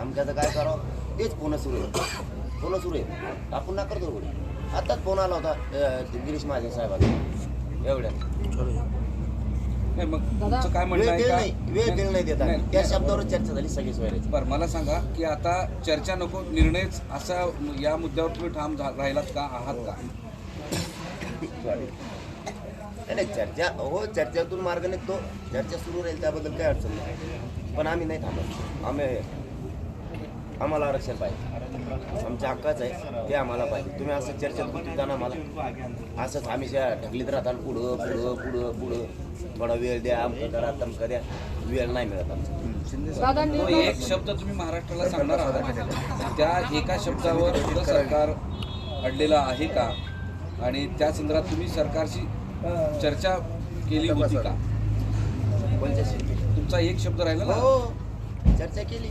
आमच्याचं काय करावं? तेच पुन्हा सुरू आहे. पुन्हा सुरू आहे. आपण ना करतो गोडी आताच फोन आला होता अं, ते गिरीश महाजन साहेबांना एवढ्या. नाही मग तुमचं काय वेळ म्हणणं आहे दिला का? नाही. वेळ दिला नाही देता नाही, त्या नाही. शब्दावरच चर्चा झाली सगळी सोयऱ्याची बरं मला सांगा की आता चर्चा नको निर्णयच असा या मुद्द्यावर तुम्ही ठाम झा- राहिलात का? आहात का? नाही नाही, चर्चा हो चर्चेतून मार्ग निघतो. चर्चा सुरू राहील त्याबद्दल काही अडचण नाही. पण आम्ही नाही थांबत. आम्ही आम्हाला आरक्षण पाहिजे. आमच्या हक्काच आहे ते आम्हाला पाहिजे. तुम्ही असं चर्चेत गुंतता ना आम्हाला. असंच आम्ही ढकलीत राहता पुढं पुढं पुढं पुढं. थोडा वेळ द्या अमकं करा तमकं द्या. वेळ नाही मिळत आमचा. तो एक शब्द तुम्ही महाराष्ट्राला सांगणार आहात? त्या एका शब्दावर सरकार अडलेलं आहे का? आणि त्या संदर्भात तुम्ही सरकारशी चर्चा केली होती का? तुमचा एक शब्द राहिला ना? हो चर्चा केली.